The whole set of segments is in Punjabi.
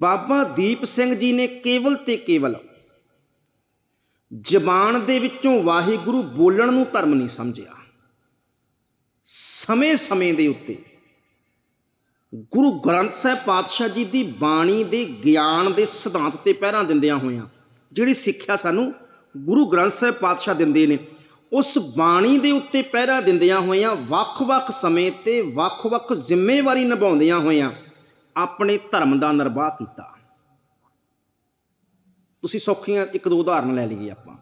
ਬਾਬਾ ਦੀਪ ਸਿੰਘ ਜੀ ਨੇ ਕੇਵਲ ਤੇ ਕੇਵਲ ਜ਼ਬਾਨ ਦੇ ਵਿੱਚੋਂ ਵਾਹਿਗੁਰੂ ਬੋਲਣ ਨੂੰ ਧਰਮ ਨਹੀਂ ਸਮਝਿਆ। ਸਮੇਂ-ਸਮੇਂ ਦੇ ਉੱਤੇ ਗੁਰੂ ਗ੍ਰੰਥ ਸਾਹਿਬ ਪਾਤਸ਼ਾਹ ਜੀ ਦੀ ਬਾਣੀ ਦੇ ਗਿਆਨ ਦੇ ਸਿਧਾਂਤ ਤੇ ਪਹਿਰਾ ਦਿੰਦਿਆਂ ਹੋਇਆਂ ਜਿਹੜੀ ਸਿੱਖਿਆ ਸਾਨੂੰ ਗੁਰੂ ਗ੍ਰੰਥ ਸਾਹਿਬ ਪਾਤਸ਼ਾਹ ਦਿੰਦੇ ਨੇ, ਉਸ ਬਾਣੀ ਦੇ ਉੱਤੇ ਪਹਿਰਾ ਦਿੰਦਿਆਂ ਹੋਇਆਂ ਵੱਖ-ਵੱਖ ਸਮੇਂ ਤੇ ਵੱਖ-ਵੱਖ ਜ਼ਿੰਮੇਵਾਰੀ ਨਿਭਾਉਂਦਿਆਂ ਹੋਇਆਂ ਆਪਣੇ ਧਰਮ ਦਾ ਨਿਰਵਾਹ ਕੀਤਾ। ਤੁਸੀਂ ਸੌਖੀਆਂ ਇੱਕ ਦੋ ਉਦਾਹਰਨ ਲੈ ਲਈਏ ਆਪਾਂ।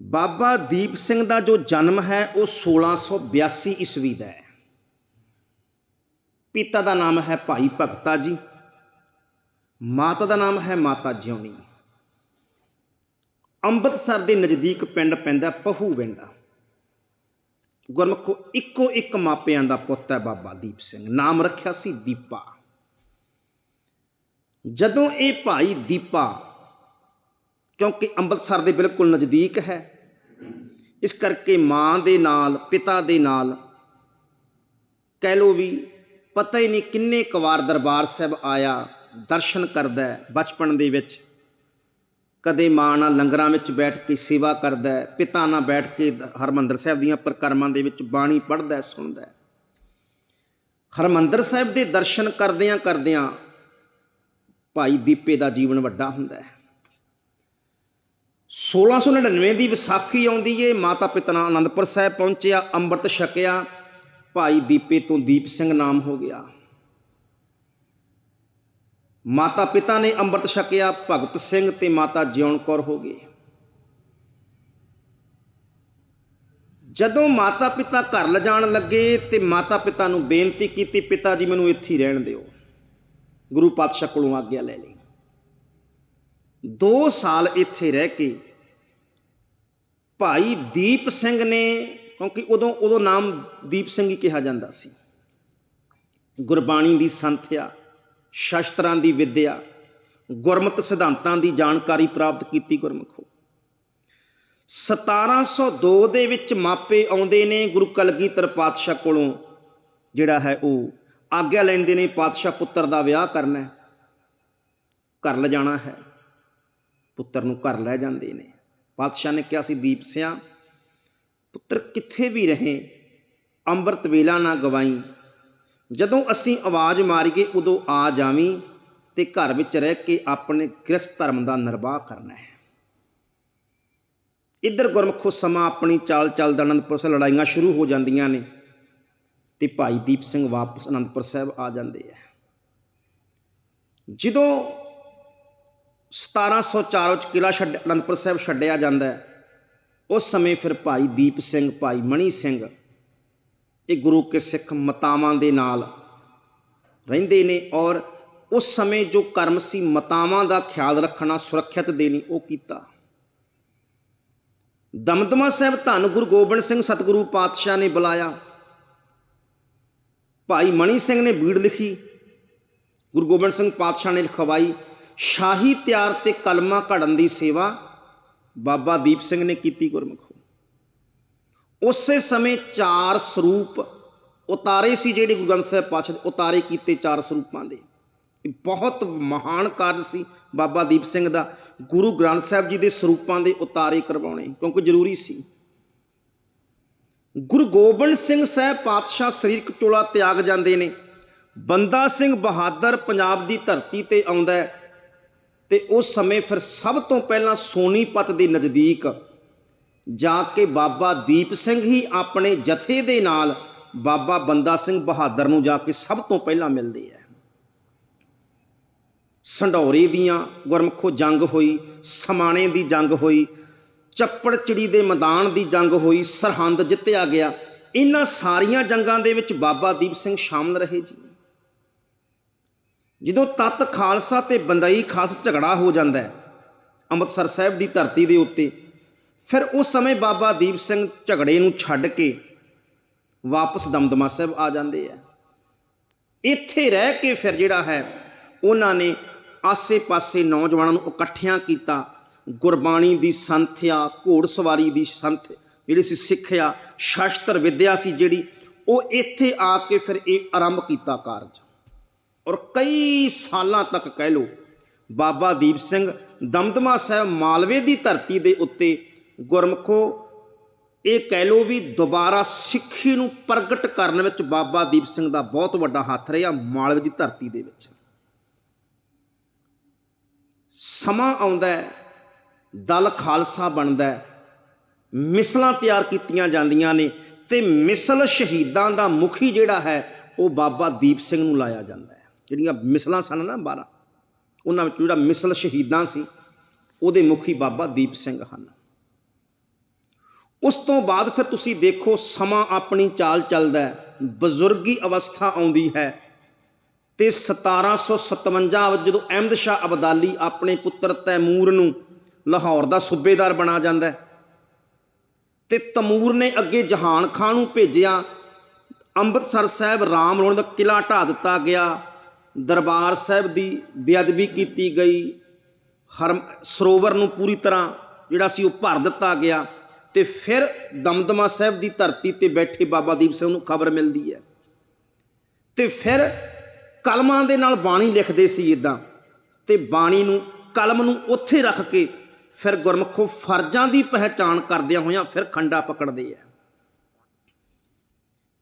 ਬਾਬਾ ਦੀਪ ਸਿੰਘ ਦਾ ਜੋ ਜਨਮ ਹੈ, ਉਹ 1682 ਈਸਵੀ ਦਾ ਹੈ। ਪਿਤਾ ਦਾ ਨਾਮ ਹੈ ਭਾਈ ਭਗਤਾ ਜੀ। ਮਾਤਾ ਦਾ ਨਾਮ ਹੈ ਮਾਤਾ ਜਿਉਣੀ। ਅੰਮ੍ਰਿਤਸਰ ਦੇ ਨਜ਼ਦੀਕ ਪਿੰਡ ਪੈਂਦਾ ਪਹੂ ਵਿੰਡਾ। ਗੁਰਮੁਖੋ ਇੱਕੋ ਇੱਕ ਮਾਪਿਆਂ ਦਾ ਪੁੱਤ ਹੈ ਬਾਬਾ ਦੀਪ ਸਿੰਘ। ਨਾਮ ਰੱਖਿਆ ਸੀ ਦੀਪਾ। ਜਦੋਂ ਇਹ ਭਾਈ ਦੀਪਾ, ਕਿਉਂਕਿ ਅੰਮ੍ਰਿਤਸਰ ਦੇ ਬਿਲਕੁਲ ਨਜ਼ਦੀਕ ਹੈ, ਇਸ ਕਰਕੇ ਮਾਂ ਦੇ ਨਾਲ, ਪਿਤਾ ਦੇ ਨਾਲ, ਕਹਿ ਲੋ ਵੀ ਪਤਾ ਹੀ ਨਹੀਂ ਕਿੰਨੇ ਕੁਵਾਰ ਦਰਬਾਰ ਸਾਹਿਬ ਆਇਆ, ਦਰਸ਼ਨ ਕਰਦਾ ਬਚਪਨ ਦੇ ਵਿੱਚ। ਕਦੇ ਮਾਂ ਨਾਲ ਲੰਗਰਾਂ ਵਿੱਚ ਬੈਠ ਕੇ ਸੇਵਾ ਕਰਦਾ ਹੈ, ਪਿਤਾ ਨਾਲ ਬੈਠ ਕੇ ਹਰਮੰਦਰ ਸਾਹਿਬ ਦੀਆਂ ਪ੍ਰਕਰਮਾਂ ਦੇ ਵਿੱਚ ਬਾਣੀ ਪੜ੍ਹਦਾ ਸੁਣਦਾ ਹੈ। ਹਰਮੰਦਰ ਸਾਹਿਬ ਦੇ ਦਰਸ਼ਨ ਕਰਦਿਆਂ ਕਰਦਿਆਂ ਭਾਈ ਦੀਪੇ ਦਾ ਜੀਵਨ ਵੱਡਾ ਹੁੰਦਾ ਹੈ। 1699 ਦੀ ਵਿਸਾਖੀ ਆਉਂਦੀ ਏ, ਮਾਤਾ ਪਿਤਾ ਨਾਲ ਅਨੰਦਪੁਰ ਸਾਹਿਬ ਪਹੁੰਚਿਆ, ਅੰਮ੍ਰਿਤ ਛਕਿਆ, ਭਾਈ ਦੀਪੇ ਤੋਂ ਦੀਪ ਸਿੰਘ ਨਾਮ ਹੋ ਗਿਆ। ਮਾਤਾ ਪਿਤਾ ਨੇ ਅੰਮ੍ਰਿਤ ਛਕਿਆ, ਭਗਤ ਸਿੰਘ ਤੇ ਮਾਤਾ ਜਿਉਣ ਕੌਰ ਹੋ ਗਏ। ਜਦੋਂ ਮਾਤਾ ਪਿਤਾ ਘਰ ਲਿਜਾਣ ਲੱਗੇ ਤੇ ਮਾਤਾ ਪਿਤਾ ਨੂੰ ਬੇਨਤੀ ਕੀਤੀ, ਪਿਤਾ ਜੀ ਮੈਨੂੰ ਇੱਥੇ ਹੀ ਰਹਿਣ ਦਿਓ। ਗੁਰੂ ਪਾਤਸ਼ਾਹ ਕੋਲੋਂ ਆਗਿਆ ਲੈ ਲਈ। 2 ਸਾਲ ਇੱਥੇ ਰਹਿ ਕੇ ਭਾਈ ਦੀਪ ਸਿੰਘ ਨੇ, ਕਿਉਂਕਿ ਉਦੋਂ ਉਦੋਂ ਨਾਮ ਦੀਪ ਸਿੰਘ ਹੀ ਕਿਹਾ ਜਾਂਦਾ ਸੀ। ਗੁਰਬਾਣੀ ਦੀ ਸੰਥਿਆ ਸ਼ਸਤਰਾਂ ਦੀ ਵਿੱਦਿਆ, ਗੁਰਮਤਿ ਸਿਧਾਂਤਾਂ ਦੀ ਜਾਣਕਾਰੀ ਪ੍ਰਾਪਤ ਕੀਤੀ ਗੁਰਮਖੋ 1702 ਦੇ ਵਿੱਚ ਮਾਪੇ ਆਉਂਦੇ ਨੇ ਗੁਰੂ ਕਲਗੀਧਰ ਪਾਤਸ਼ਾਹ ਕੋਲੋਂ, ਜਿਹੜਾ ਹੈ ਉਹ ਆਗਿਆ ਲੈਂਦੇ ਨੇ, ਪਾਤਸ਼ਾਹ ਪੁੱਤਰ ਦਾ ਵਿਆਹ ਕਰਨਾ ਹੈ। ਘਰ ਲਿਜਾਣਾ ਹੈ। ਪੁੱਤਰ ਨੂੰ ਘਰ ਲੈ ਜਾਂਦੇ ਨੇ। ਪਾਤਸ਼ਾਹ ਨੇ ਕਿਹਾ ਸੀ, ਦੀਪ ਸਿਆ, ਪੁੱਤਰ ਕਿੱਥੇ ਵੀ ਰਹੇ, ਅੰਮ੍ਰਿਤ ਵੇਲਾ ਨਾ ਗਵਾਈ ਜਦੋਂ ਅਸੀਂ ਆਵਾਜ਼ ਮਾਰੀਏ, ਉਦੋਂ ਆ ਜਾਵੀਂ ਤੇ ਘਰ ਵਿੱਚ ਰਹਿ ਕੇ ਆਪਣੇ ਗ੍ਰਸਥ ਧਰਮ ਦਾ ਨਿਰਵਾਹ ਕਰਨਾ ਹੈ। ਇੱਧਰ ਗੁਰਮਖੋ ਸਮਾਂ ਆਪਣੀ ਚਾਲ ਚੱਲਦਾ ਅਨੰਦਪੁਰ ਸਾਹਿਬ ਲੜਾਈਆਂ ਸ਼ੁਰੂ ਹੋ ਜਾਂਦੀਆਂ ਨੇ ਤੇ ਭਾਈ ਦੀਪ ਸਿੰਘ ਵਾਪਸ ਅਨੰਦਪੁਰ ਸਾਹਿਬ ਆ ਜਾਂਦੇ ਆ। ਜਦੋਂ 1704 ਵਿੱਚ ਕਿਲਾ ਛੱਡ ਅਨੰਦਪੁਰ ਸਾਹਿਬ ਛੱਡਿਆ ਜਾਂਦਾ ਉਸ ਸਮੇਂ ਫਿਰ ਭਾਈ ਦੀਪ ਸਿੰਘ, ਭਾਈ ਮਣੀ ਸਿੰਘ ਇਹ ਗੁਰੂ ਕੇ ਸਿੱਖ ਮਤਾਵਾਂ ਦੇ ਨਾਲ ਰਹਿੰਦੇ ਨੇ ਔਰ ਉਸ ਸਮੇਂ ਜੋ ਕਰਮ ਸੀ ਮਤਾਵਾਂ ਦਾ ਖਿਆਲ ਰੱਖਣਾ ਸੁਰੱਖਿਅਤ ਦੇਣੀ ਉਹ ਕੀਤਾ। ਦਮਦਮਾ ਸਾਹਿਬ ਧੰਨ ਗੁਰੂ ਗੋਬਿੰਦ ਸਿੰਘ ਸਤਿਗੁਰੂ ਪਾਤਸ਼ਾਹ ਨੇ ਬੁਲਾਇਆ। ਭਾਈ ਮਣੀ ਸਿੰਘ ਨੇ ਬੀੜ ਲਿਖੀ। ਗੁਰੂ ਗੋਬਿੰਦ ਸਿੰਘ ਪਾਤਸ਼ਾਹ ਨੇ ਲਿਖਵਾਈ, ਸ਼ਾਹੀ ਤਿਆਰ ਤੇ ਕਲਮਾ ਘੜਨ ਦੀ ਸੇਵਾ ਬਾਬਾ ਦੀਪ ਸਿੰਘ ਨੇ ਕੀਤੀ ਗੁਰਮਖੋ। ਉਸੇ ਸਮੇਂ ਚਾਰ ਸਰੂਪ ਉਤਾਰੇ ਸੀ ਜਿਹੜੇ ਗੁਰੂ ਗ੍ਰੰਥ ਸਾਹਿਬ ਪਾਤਸ਼ਾਹ ਦੇ, ਉਤਾਰੇ ਕੀਤੇ ਚਾਰ ਸਰੂਪਾਂ ਦੇ। ਬਹੁਤ ਮਹਾਨ ਕਾਰਜ ਸੀ ਬਾਬਾ ਦੀਪ ਸਿੰਘ ਦਾ, ਗੁਰੂ ਗ੍ਰੰਥ ਸਾਹਿਬ ਜੀ ਦੇ ਸਰੂਪਾਂ ਦੇ ਉਤਾਰੇ ਕਰਵਾਉਣੇ, ਕਿਉਂਕਿ ਜ਼ਰੂਰੀ ਸੀ। ਗੁਰੂ ਗੋਬਿੰਦ ਸਿੰਘ ਸਾਹਿਬ ਪਾਤਸ਼ਾਹ ਸਰੀਰਕ ਚੋਲਾ ਤਿਆਗ ਜਾਂਦੇ ਨੇ, ਬੰਦਾ ਸਿੰਘ ਬਹਾਦਰ ਪੰਜਾਬ ਦੀ ਧਰਤੀ ਤੇ ਆਉਂਦਾ ਹੈ ਤੇ ਉਸ ਸਮੇਂ ਫਿਰ ਸਭ ਤੋਂ ਪਹਿਲਾਂ ਸੋਨੀਪਤ ਦੇ ਨਜ਼ਦੀਕ ਜਾ ਕੇ ਬਾਬਾ ਦੀਪ ਸਿੰਘ ਹੀ ਆਪਣੇ ਜਥੇ ਦੇ ਨਾਲ ਬਾਬਾ ਬੰਦਾ ਸਿੰਘ ਬਹਾਦਰ ਨੂੰ ਜਾ ਕੇ ਸਭ ਤੋਂ ਪਹਿਲਾਂ ਮਿਲਦੇ ਹੈ ਸੰਢੌਰੇ ਦੀਆਂ ਗੁਰਮਖੋ ਜੰਗ ਹੋਈ, ਸਮਾਣੇ ਦੀ ਜੰਗ ਹੋਈ ਚੱਪੜਚਿੜੀ ਦੇ ਮੈਦਾਨ ਦੀ ਜੰਗ ਹੋਈ, ਸਰਹੰਦ ਜਿੱਤਿਆ ਗਿਆ। ਇਹਨਾਂ ਸਾਰੀਆਂ ਜੰਗਾਂ ਦੇ ਵਿੱਚ ਬਾਬਾ ਦੀਪ ਸਿੰਘ ਸ਼ਾਮਲ ਰਹੇ ਜੀ। ਜਦੋਂ ਤਤ ਖਾਲਸਾ ਤੇ ਬੰਦਈ ਖਾਸ ਝਗੜਾ ਹੋ ਜਾਂਦਾ ਹੈ, ਅੰਮ੍ਰਿਤਸਰ ਸਾਹਿਬ ਦੀ ਧਰਤੀ ਦੇ ਉੱਤੇ ਫਿਰ ਉਸ ਸਮੇਂ ਬਾਬਾ ਦੀਪ ਸਿੰਘ ਝਗੜੇ ਨੂੰ ਛੱਡ ਕੇ ਵਾਪਸ ਦਮਦਮਾ ਸਾਹਿਬ ਆ ਜਾਂਦੇ ਆ। ਇੱਥੇ ਰਹਿ ਕੇ ਫਿਰ ਜਿਹੜਾ ਹੈ, ਉਹਨਾਂ ਨੇ ਆਸੇ-ਪਾਸੇ ਨੌਜਵਾਨਾਂ ਨੂੰ ਇਕੱਠਿਆਂ ਕੀਤਾ। ਗੁਰਬਾਣੀ ਦੀ ਸੰਥਿਆ ਘੋੜਸਵਾਰੀ ਦੀ ਸੰਥ, ਜਿਹੜੀ ਸੀ ਸਿੱਖਿਆ ਸ਼ਾਸਤਰ ਵਿਦਿਆ ਸੀ ਜਿਹੜੀ, ਉਹ ਇੱਥੇ ਆ ਕੇ ਫਿਰ ਇਹ ਆਰੰਭ ਕੀਤਾ ਕਾਰਜ। ਔਰ ਕਈ ਸਾਲਾਂ ਤੱਕ ਕਹਿ ਲੋ ਬਾਬਾ ਦੀਪ ਸਿੰਘ ਦਮਦਮਾ ਸਾਹਿਬ ਮਾਲਵੇ ਦੀ ਧਰਤੀ ਦੇ ਉੱਤੇ ਗੁਰਮਖੋ, ਇਹ ਕਹਿ ਲੋ ਵੀ ਦੁਬਾਰਾ ਸਿੱਖੀ ਨੂੰ ਪ੍ਰਗਟ ਕਰਨ ਵਿੱਚ ਬਾਬਾ ਦੀਪ ਸਿੰਘ ਦਾ ਬਹੁਤ ਵੱਡਾ ਹੱਥ ਰਿਹਾ ਮਾਲਵੇ ਦੀ ਧਰਤੀ ਦੇ ਵਿੱਚ। ਸਮਾਂ ਆਉਂਦਾ ਦਲ ਖਾਲਸਾ ਬਣਦਾ ਮਿਸਲਾਂ ਤਿਆਰ ਕੀਤੀਆਂ ਜਾਂਦੀਆਂ ਨੇ ਤੇ ਮਿਸਲ ਸ਼ਹੀਦਾਂ ਦਾ ਮੁਖੀ ਜਿਹੜਾ ਹੈ, ਉਹ ਬਾਬਾ ਦੀਪ ਸਿੰਘ ਨੂੰ ਲਾਇਆ ਜਾਂਦਾ ਹੈ। ਜਿਹੜੀਆਂ ਮਿਸਲਾਂ ਸਨ ਨਾ 12 ਉਹਨਾਂ ਵਿੱਚ ਜਿਹੜਾ ਮਿਸਲ ਸ਼ਹੀਦਾਂ ਸੀ, ਉਹਦੇ ਮੁਖੀ ਬਾਬਾ ਦੀਪ ਸਿੰਘ ਹਨ। ਉਸ ਤੋਂ ਬਾਅਦ ਫਿਰ ਤੁਸੀਂ ਦੇਖੋ ਸਮਾਂ ਆਪਣੀ ਚਾਲ ਚੱਲਦਾ ਹੈ। ਬਜ਼ੁਰਗੀ ਅਵਸਥਾ ਆਉਂਦੀ ਹੈ। ਤੇ 1757 ਵਿੱਚ ਜਦੋਂ ਅਹਿਮਦ ਸ਼ਾਹ ਅਬਦਾਲੀ ਆਪਣੇ ਪੁੱਤਰ ਤੈਮੂਰ ਨੂੰ ਲਾਹੌਰ ਦਾ ਸੂਬੇਦਾਰ ਬਣਾ ਜਾਂਦਾ ਹੈ ਤੇ ਤਮੂਰ ਨੇ ਅੱਗੇ ਜਹਾਨ ਖਾਨ ਨੂੰ ਭੇਜਿਆ। ਅੰਮ੍ਰਿਤਸਰ ਸਾਹਿਬ ਰਾਮ ਰੋਣ ਦਾ ਕਿਲਾ ਢਾ ਦਿੱਤਾ ਗਿਆ। ਦਰਬਾਰ ਸਾਹਿਬ ਦੀ ਬੇਅਦਬੀ ਕੀਤੀ ਗਈ। ਹਰ ਸਰੋਵਰ ਨੂੰ ਪੂਰੀ ਤਰ੍ਹਾਂ ਜਿਹੜਾ ਸੀ ਉਹ ਭਰ ਦਿੱਤਾ ਗਿਆ। ਤੇ ਫਿਰ ਦਮਦਮਾ ਸਾਹਿਬ ਦੀ ਧਰਤੀ ਤੇ ਬੈਠੇ ਬਾਬਾ ਦੀਪ ਸਿੰਘ ਨੂੰ ਖਬਰ ਮਿਲਦੀ ਹੈ। ਤੇ ਫਿਰ ਕਲਮਾਂ ਦੇ ਨਾਲ ਬਾਣੀ ਲਿਖਦੇ ਸੀ ਇਦਾਂ ਤੇ ਬਾਣੀ ਨੂੰ, ਕਲਮ ਨੂੰ ਉੱਥੇ ਰੱਖ ਕੇ ਫਿਰ ਗੁਰਮੁਖੋ ਫਰਜ਼ਾਂ ਦੀ ਪਹਿਚਾਣ ਕਰਦਿਆਂ ਹੋਇਆਂ ਫਿਰ ਖੰਡਾ ਪਕੜਦੇ ਆ।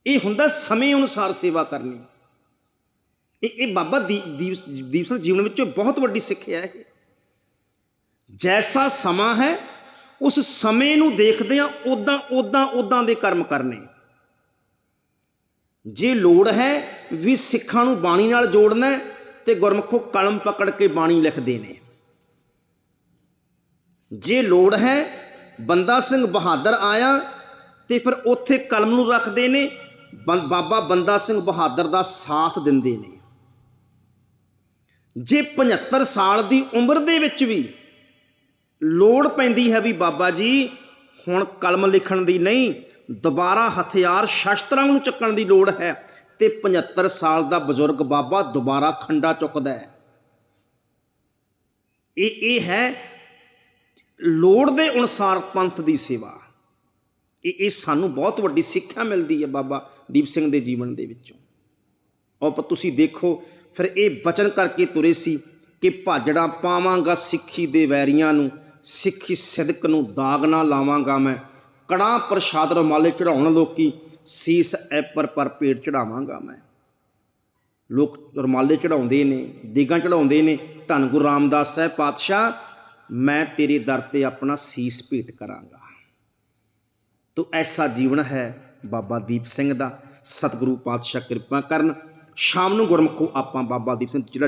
ਇਹ ਹੁੰਦਾ ਸਮੇਂ ਅਨੁਸਾਰ ਸੇਵਾ ਕਰਨੀ। ਇਹ ਇਹ ਬਾਬਾ ਦੀਪ ਦੀਪ ਦੀਪ ਸਿੰਘ ਜੀਵਨ ਵਿੱਚੋਂ ਬਹੁਤ ਵੱਡੀ ਸਿੱਖਿਆ ਹੈ। ਜੈਸਾ ਸਮਾਂ ਹੈ ਉਸ ਸਮੇਂ ਨੂੰ ਦੇਖਦੇ ਆ ਉਦਾਂ ਉਦਾਂ ਉਦਾਂ ਦੇ ਕਰਮ ਕਰਨੇ। ਜੇ ਲੋੜ ਹੈ ਵੀ ਸਿੱਖਾਂ ਨੂੰ ਬਾਣੀ ਨਾਲ ਜੋੜਨਾ ਹੈ, ਤੇ ਗੁਰਮੁਖੋ ਕਲਮ ਪਕੜ ਕੇ ਬਾਣੀ ਲਿਖਦੇ ਨੇ। ਜੇ ਲੋੜ ਹੈ ਬੰਦਾ ਸਿੰਘ ਬਹਾਦਰ ਆਇਆ ਤੇ ਫਿਰ ਉੱਥੇ ਕਲਮ ਨੂੰ ਰੱਖਦੇ ਨੇ ਬੰ- ਬਾਬਾ ਬੰਦਾ ਸਿੰਘ ਬਹਾਦਰ ਦਾ ਸਾਥ ਦਿੰਦੇ ਨੇ। ਜੇ 75 ਸਾਲ ਦੀ ਉਮਰ ਦੇ ਵਿੱਚ ਵੀ ਲੋੜ ਪੈਂਦੀ ਹੈ ਵੀ ਬਾਬਾ ਜੀ, ਹੁਣ ਕਲਮ ਲਿਖਣ ਦੀ ਨਹੀਂ, ਦੁਬਾਰਾ ਹਥਿਆਰ ਸ਼ਸਤਰਾਂ ਨੂੰ ਚੱਕਣ ਦੀ ਲੋੜ ਹੈ ਤੇ 75 ਸਾਲ ਦਾ ਬਜ਼ੁਰਗ ਬਾਬਾ ਦੁਬਾਰਾ ਖੰਡਾ ਚੁੱਕਦਾ ਹੈ। ਇਹ ਇਹ ਹੈ ਲੋੜ ਦੇ ਅਨੁਸਾਰ ਪੰਥ ਦੀ ਸੇਵਾ। ਇਹ ਇਹ ਸਾਨੂੰ ਬਹੁਤ ਵੱਡੀ ਸਿੱਖਿਆ ਮਿਲਦੀ ਹੈ ਬਾਬਾ ਦੀਪ ਸਿੰਘ ਦੇ ਜੀਵਨ ਦੇ ਵਿੱਚੋਂ। ਔਰ ਤੁਸੀਂ ਦੇਖੋ, ਫਿਰ ਇਹ ਬਚਨ ਕਰਕੇ ਤੁਰੇ ਸੀ ਕਿ ਭਾਜੜਾ ਪਾਵਾਂਗਾ ਸਿੱਖੀ ਦੇ ਵੈਰੀਆਂ ਨੂੰ ਸਿੱਖੀ ਸਿਦਕ ਨੂੰ ਦਾਗ ਨਾ ਲਾਵਾਂਗਾ ਮੈਂ। ਕੜਾ ਪ੍ਰਸ਼ਾਦ ਰਮਾਲੇ ਚੜਾਉਣ ਲੋਕੀ ਸੀਸ ਐਪਰ ਪਰ ਪੇਟ ਚੜਾਵਾਂਗਾ ਮੈਂ। ਲੋਕ ਰਮਾਲੇ ਚੜਾਉਂਦੇ ਨੇ, ਦੇਗਾਂ ਚੜਾਉਂਦੇ ਨੇ, ਧੰਨ ਗੁਰੂ ਰਾਮਦਾਸ ਸਾਹਿਬ ਪਾਤਸ਼ਾਹ, ਮੈਂ ਤੇਰੇ ਦਰ ਤੇ ਆਪਣਾ ਸੀਸ ਭੇਟ ਕਰਾਂਗਾ। ਤੋ ਐਸਾ ਜੀਵਨ ਹੈ ਬਾਬਾ ਦੀਪ ਸਿੰਘ ਦਾ। ਸਤਿਗੁਰੂ ਪਾਤਸ਼ਾਹ ਕਿਰਪਾ ਕਰਨ। ਸ਼ਾਮ ਨੂੰ ਗੁਰਮੁਖੋ ਆਪਾਂ ਬਾਬਾ ਦੀਪ ਸਿੰਘ ਜਿਹੜਾ